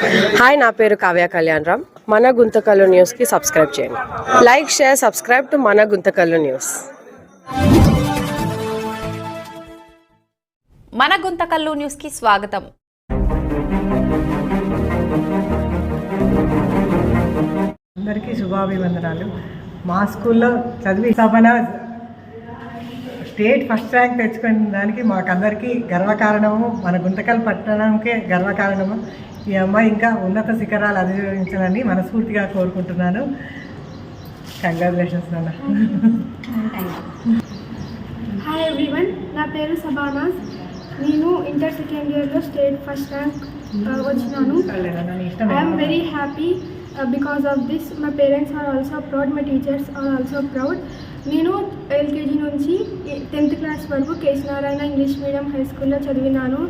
Hi నా పేరు కావ్య కళ్యాణ్ రామ్. మన గుంతకల్లు న్యూస్కి సబ్స్క్రైబ్ చేయండి. లైక్ షేర్ సబ్స్క్రైబ్ టు మన గుంతకల్లు న్యూస్ మన గుంతకల్లు న్యూస్కి స్వాగతం. అందరికీ శుభాభివందనాలు. మా స్కూల్లో చదివి సభన స్టేట్ ఫస్ట్ ర్యాంక్ తెచ్చుకున్న దానికి మాకందరికీ గర్వకారణము. మన గుంతకల్ పట్టణంకే గర్వకారణము. ఈ అమ్మాయి ఇంకా ఉన్నత శిఖరాలు అధిరోహించాలని మనస్ఫూర్తిగా కోరుకుంటున్నాను. కంగ్రాచులేషన్స్ నాన్న. హాయ్ ఎవ్రీవన్ నా పేరు సబానాస్ నేను ఇంటర్ సెకండ్ ఇయర్లో స్టేట్ ఫస్ట్ ర్యాంక్ వచ్చినాను. I'm very happy because of this my parents are also proud my teachers are also proud నేను ఎల్కేజీ నుంచి టెన్త్ క్లాస్ వరకు KC Narayana English medium high స్కూల్లో చదివినాను.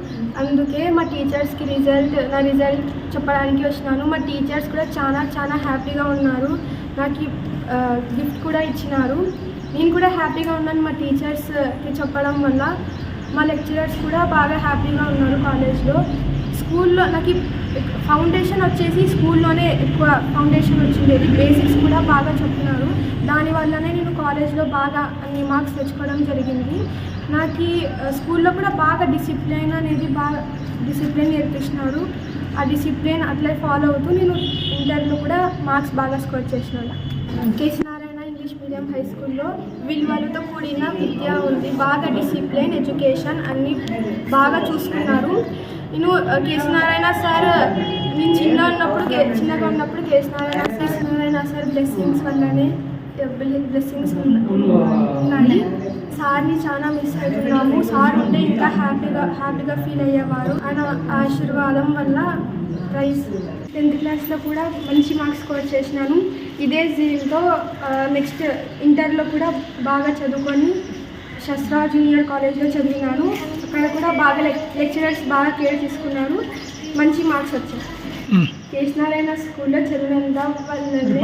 అందుకే మా టీచర్స్కి రిజల్ట్ నా రిజల్ట్ చెప్పడానికి వచ్చినాను. మా టీచర్స్ కూడా చాలా చాలా హ్యాపీగా ఉన్నారు. నాకు గిఫ్ట్ కూడా ఇచ్చినారు. నేను కూడా హ్యాపీగా ఉన్నాను మా టీచర్స్కి చెప్పడం వల్ల. మా లెక్చరర్స్ కూడా బాగా హ్యాపీగా ఉన్నారు కాలేజ్లో స్కూల్లో నాకు ఫౌండేషన్ వచ్చేసి స్కూల్లోనే ఎక్కువ ఫౌండేషన్ వచ్చిండేది బేసిక్స్ కూడా బాగా చెప్తున్నారు. దానివల్లనే నేను కాలేజ్లో బాగా అన్ని మార్క్స్ తెచ్చుకోవడం జరిగింది. నాకు స్కూల్లో కూడా బాగా డిసిప్లిన్ అనేది బాగా డిసిప్లిన్ నేర్పించినారు ఆ డిసిప్లిన్ అట్లే ఫాలో అవుతూ నేను ఇంటర్లో కూడా మార్క్స్ బాగా స్కోర్ చేసినాను KC Narayana English medium high స్కూల్లో విలువలతో కూడిన విద్య ఉంది. బాగా డిసిప్లిన్ ఎడ్యుకేషన్ అన్నీ బాగా చూసుకున్నారు. నేను ఆ, కేసీ నారాయణ సార్ నేను చిన్న ఉన్నప్పుడు కే చిన్నగా ఉన్నప్పుడు KC Narayana KC Narayana sir blessings వల్లనే బ్లెస్సింగ్స్ ఉన్నాయి. సార్ని చాలా మిస్ అవుతున్నాము. సార్ ఉంటే ఇంకా హ్యాపీగా హ్యాపీగా ఫీల్ అయ్యేవారు. ఆయన ఆశీర్వాదం వల్ల ప్రైజ్ టెన్త్ క్లాస్లో కూడా మంచి మార్క్స్ స్కోర్ చేసినాను. ఇదే జీవితో నెక్స్ట్ ఇంటర్లో కూడా బాగా చదువుకొని శస్త్రా జూనియర్ కాలేజ్లో చదివినాను. అక్కడ కూడా బాగా లెక్ లెక్చరర్స్ బాగా కేర్ తీసుకున్నారు. మంచి మార్క్స్ వచ్చాయి. కేశనారాయణ స్కూల్లో చదివినంత వల్లనే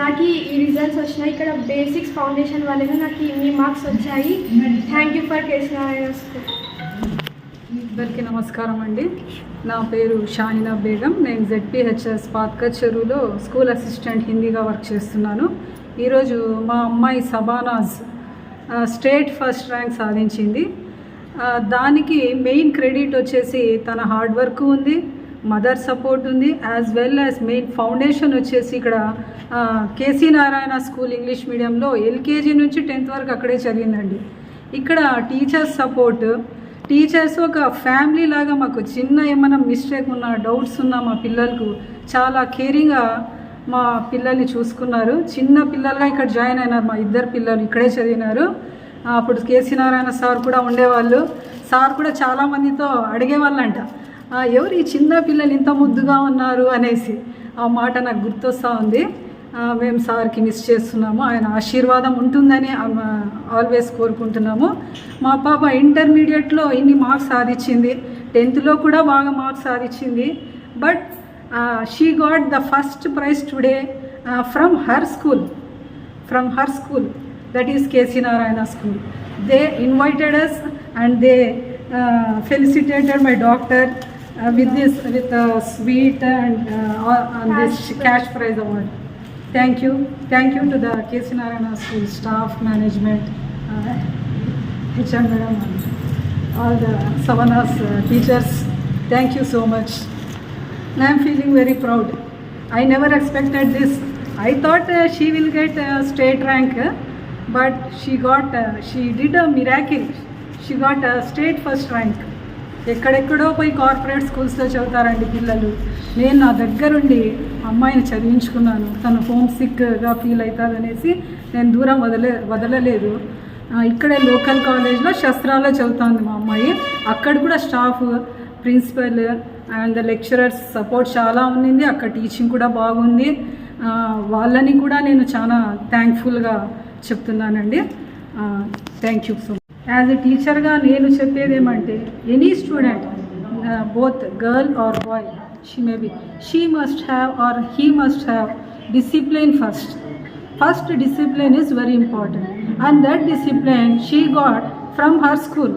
నాకు ఈ రిజల్ట్స్ వచ్చినాయి. ఇక్కడ బేసిక్స్ ఫౌండేషన్ వల్లనే నాకు ఇన్ని మార్క్స్ వచ్చాయి. Thank you for Keshanarayana school అందరికీ నమస్కారం అండి. నా పేరు షాహినా బేగం. నేను జెడ్పిహెచ్ఎస్ పాత్క చెరువులో స్కూల్ అసిస్టెంట్ హిందీగా వర్క్ చేస్తున్నాను. ఈరోజు మా అమ్మాయి సబానాజ్ స్టేట్ ఫస్ట్ ర్యాంక్ సాధించింది. దానికి మెయిన్ క్రెడిట్ వచ్చేసి తన హార్డ్ వర్క్ ఉంది మదర్ సపోర్ట్ ఉంది as well as main foundation వచ్చేసి ఇక్కడ కేసీ నారాయణ స్కూల్ ఇంగ్లీష్ మీడియంలో ఎల్కేజీ నుంచి టెన్త్ వరకు అక్కడే చదివిందండి. ఇక్కడ టీచర్స్ సపోర్ట్ టీచర్స్ ఒక ఫ్యామిలీ లాగా మాకు చిన్న ఏమైనా మిస్టేక్ ఉన్నా డౌట్స్ ఉన్నా మా పిల్లలకు చాలా కేరింగ్గా మా పిల్లల్ని చూసుకున్నారు. చిన్న పిల్లలుగా ఇక్కడ జాయిన్ అయినారు మా ఇద్దరు పిల్లలు ఇక్కడే చదివినారు. అప్పుడు కేసీ నారాయణ సార్ కూడా ఉండేవాళ్ళు. సార్ కూడా చాలామందితో అడిగేవాళ్ళంట ఎవరు ఈ చిన్న పిల్లలు ఇంత ముద్దుగా ఉన్నారు? అనేసి. ఆ మాట నాకు గుర్తొస్తూ ఉంది. మేము సార్కి మిస్ చేస్తున్నాము. ఆయన ఆశీర్వాదం ఉంటుందని ఆల్వేస్ కోరుకుంటున్నాము. మా పాప ఇంటర్మీడియట్లో ఇన్ని మార్క్స్ సాధించింది. టెన్త్లో కూడా బాగా మార్క్స్ సాధించింది. But she got the first prize today from her school from her school that is KC Narayana School. They invited us and they uh, felicitated my doctor uh, with this with a sweet and uh, on this cash prize award. Thank you, thank you to the KC Narayana School staff, management, uh, HR madam, all the Savana's uh, teachers. Thank you so much. I'm feeling very proud. I never expected this. I thought uh, she will get a state rank, uh, but she got, uh, she did a miracle. She got a state first rank. ఎక్కడెక్కడో పోయి corporate స్కూల్స్లో చదువుతారండి పిల్లలు. నేను నా దగ్గరుండి అమ్మాయిని చదివించుకున్నాను. తను home సిక్గా feel అవుతుంది అనేసి నేను దూరం వదలే వదలలేదు. ఇక్కడే లోకల్ కాలేజ్లో శస్త్రాల్లో చదువుతుంది మా అమ్మాయి. అక్కడ కూడా staff principal and lecturers support చాలా ఉంది అక్కడ టీచింగ్ కూడా బాగుంది. వాళ్ళని కూడా నేను చాలా థ్యాంక్ఫుల్గా చెప్తున్నానండి. Thank you so much as a టీచర్గా నేను చెప్పేది ఏమంటే any student both girl or boy she may be she must have or he must have discipline first first discipline is very important and that discipline she got from her school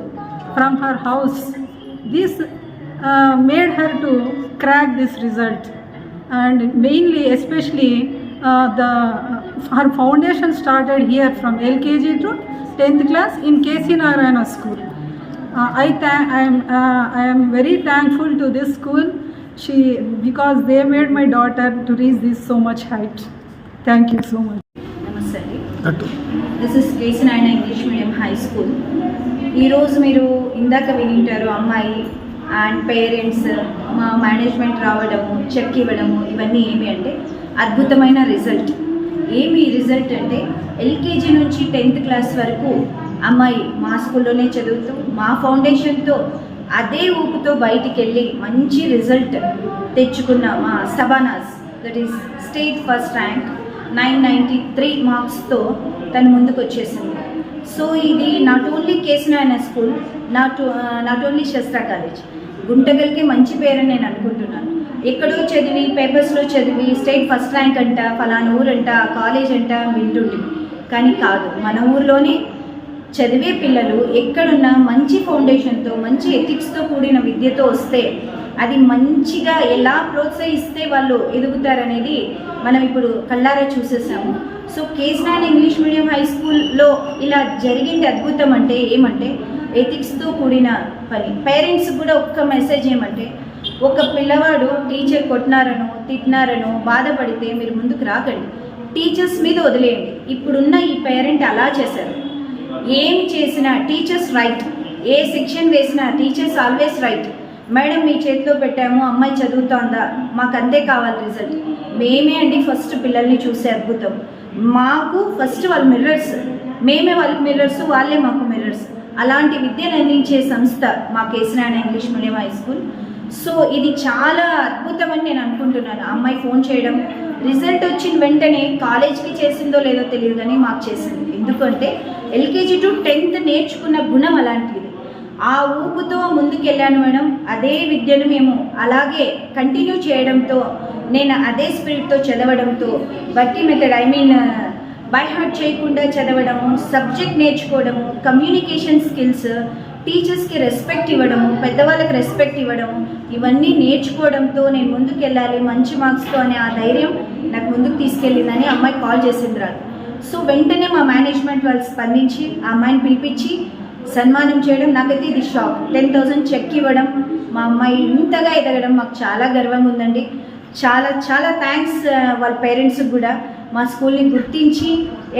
from her house this made her to crack this result result. And mainly especially uh, the her foundation started here from lkg to 10th class in kc narayana school uh, I I am uh, I am very thankful to this school. She because they made my daughter to reach this so much height. Thank you so much. నమస్తే అండి this is KC నాయన English medium high school ఈరోజు మీరు ఇందాక వినింటారు అమ్మాయి and parents మా management రావడము చెక్ ఇవ్వడము ఇవన్నీ ఏమి అంటే అద్భుతమైన రిజల్ట్ ఏమి రిజల్ట్ అంటే ఎల్కేజీ నుంచి టెన్త్ క్లాస్ వరకు అమ్మాయి మా స్కూల్లోనే చదువుతూ మా ఫౌండేషన్తో అదే ఊపుతో బయటికి వెళ్ళి మంచి రిజల్ట్ తెచ్చుకున్న మా Sabanas that is state first rank nine ninety three మార్క్స్తో తను ముందుకు వచ్చేసింది సో ఇది not only KC Narayana school not not only Sastra college గుంటగల్కి మంచి పేరని నేను అనుకుంటున్నాను. ఎక్కడో చదివి పేపర్స్లో చదివి స్టేట్ ఫస్ట్ ర్యాంక్ అంట ఫలానా ఊరంట కాలేజ్ అంట వింటుండే కానీ కాదు మన ఊర్లోనే చదివే పిల్లలు ఎక్కడున్నా మంచి ఫౌండేషన్తో మంచి ఎథిక్స్తో కూడిన విద్యతో వస్తే అది మంచిగా ఎలా ప్రోత్సహిస్తే వాళ్ళు ఎదుగుతారనేది మనం ఇప్పుడు కళ్ళారా చూసేసాము. సో కేజ్నాన్ ఇంగ్లీష్ మీడియం హై స్కూల్లో ఇలా జరిగింది అద్భుతం అంటే ఏమంటే ఎథిక్స్తో కూడిన పని. పేరెంట్స్ కూడా ఒక్క మెసేజ్ ఏమంటే ఒక పిల్లవాడు టీచర్ కొట్టినారనో తిట్టినారనో బాధపడితే మీరు ముందుకు రాకండి. టీచర్స్ మీద వదిలేయండి. ఇప్పుడున్న ఈ పేరెంట్ అలా చేశారు. ఏం చేసినా టీచర్స్ రైట్. ఏ సెక్షన్ వేసినా టీచర్స్ ఆల్వేస్ రైట్. మేడం మీ చేతిలో పెట్టాము అమ్మాయి చదువుతోందా? మాకు అంతే కావాలి రిజల్ట్. మేమే అండి ఫస్ట్ పిల్లల్ని చూసే అద్భుతం. మాకు ఫస్ట్ వాళ్ళ మిర్రర్స్. మేమే వాళ్ళకి మిర్రర్స్ వాళ్ళే మాకు మిర్రర్స్. అలాంటి విద్యను అందించే సంస్థ మా KC Narayana English medium high school. So ఇది చాలా అద్భుతం అని నేను అనుకుంటున్నాను. అమ్మాయి ఫోన్ చేయడం రిజల్ట్ వచ్చిన వెంటనే కాలేజ్కి చేసిందో లేదో తెలియదు కానీ మాకు చేసింది. ఎందుకంటే ఎల్కేజీ టు టెన్త్ నేర్చుకున్న గుణం అలాంటిది. ఆ ఊపుతో ముందుకెళ్ళాను మేడం. అదే విద్యను మేము అలాగే కంటిన్యూ చేయడంతో నేను అదే స్పిరిట్తో చదవడంతో బట్టి method I mean by heart చేయకుండా చదవడము సబ్జెక్ట్ నేర్చుకోవడము కమ్యూనికేషన్ స్కిల్స్ టీచర్స్కి రెస్పెక్ట్ ఇవ్వడము పెద్దవాళ్ళకి రెస్పెక్ట్ ఇవ్వడము ఇవన్నీ నేర్చుకోవడంతో నేను ముందుకు వెళ్ళాలి మంచి మార్క్స్తో అనే ఆ ధైర్యం నాకు ముందుకు తీసుకెళ్ళిందని అమ్మాయి కాల్ చేసింది రాదు సో వెంటనే మా మేనేజ్మెంట్ వాళ్ళు స్పందించి ఆ అమ్మాయిని పిలిపించి సన్మానం చేయడం నాకైతే ఇది షాక్ టెన్ థౌసండ్ చెక్ ఇవ్వడం మా అమ్మాయి ఇంతగా ఎదగడం మాకు చాలా గర్వంగా ఉందండి చాలా చాలా థ్యాంక్స్ వాళ్ళ పేరెంట్స్కి కూడా. మా స్కూల్ని గుర్తించి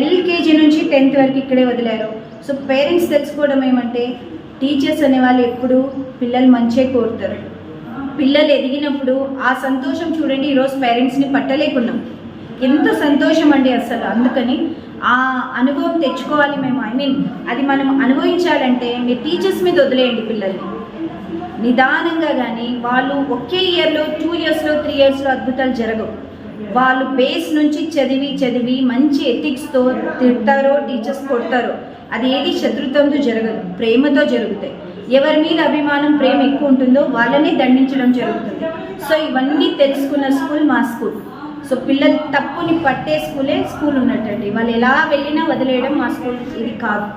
ఎల్కేజీ నుంచి టెన్త్ వరకు ఇక్కడే వదిలారు. సో పేరెంట్స్ తెలుసుకోవడం ఏమంటే టీచర్స్ అనేవాళ్ళు ఎప్పుడు పిల్లలు మంచిగా కోరుతారు. పిల్లలు ఎదిగినప్పుడు ఆ సంతోషం చూడండి ఈరోజు పేరెంట్స్ని పట్టలేకున్నాం. ఎంత సంతోషం అండి అసలు. అందుకని ఆ అనుభవం తెచ్చుకోవాలి మేము. ఐ మీన్ అది మనం అనుభవించాలంటే మీ టీచర్స్ మీద వదిలేయండి పిల్లల్ని. నిదానంగా కానీ వాళ్ళు ఒకే ఇయర్లో టూ ఇయర్స్లో త్రీ ఇయర్స్లో అద్భుతాలు జరగవు. వాళ్ళు బేస్ నుంచి చదివి చదివి మంచి ఎథిక్స్తో తిడతారో టీచర్స్ కొడతారో అది ఏది శత్రుత్వంతో జరగదు ప్రేమతో జరుగుతాయి. ఎవరి మీద అభిమానం ప్రేమ ఎక్కువ ఉంటుందో వాళ్ళని దండించడం జరుగుతుంది. సో ఇవన్నీ తెలుసుకున్న స్కూల్ మా స్కూల్. సో పిల్లలు తప్పుని పట్టే స్కూలే స్కూల్ ఉన్నట్టండి. వాళ్ళు ఎలా వెళ్ళినా వదిలేయడం మా స్కూల్ ఇది కాదు.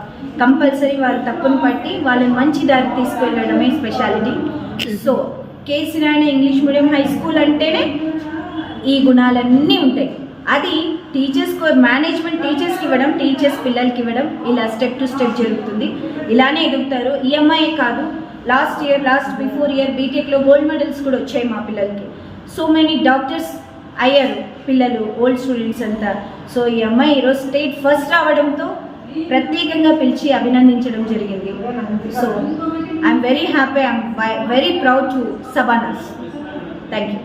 కంపల్సరీ వాళ్ళు తప్పుని పట్టి వాళ్ళని మంచి దారి తీసుకువెళ్ళడమే speciality. So KC Narayana English medium high school అంటేనే ఈ గుణాలన్నీ ఉంటాయి. అది టీచర్స్ మేనేజ్మెంట్ టీచర్స్కి ఇవ్వడం టీచర్స్ పిల్లలకి ఇవ్వడం ఇలా స్టెప్ టు స్టెప్ జరుగుతుంది. ఇలానే ఎదుగుతారు. ఈఎంఐ కాదు. Last year last before year బీటెక్లో గోల్డ్ మెడల్స్ కూడా వచ్చాయి మా పిల్లలకి. సో మెనీ డాక్టర్స్ అయ్యారు పిల్లలు ఓల్డ్ స్టూడెంట్స్ అంతా. సో ఈ అమ్మాయి ఈరోజు స్టేట్ ఫస్ట్ రావడంతో ప్రత్యేకంగా పిలిచి అభినందించడం జరిగింది. So I'm very happy I'm very proud to Sabanas thank you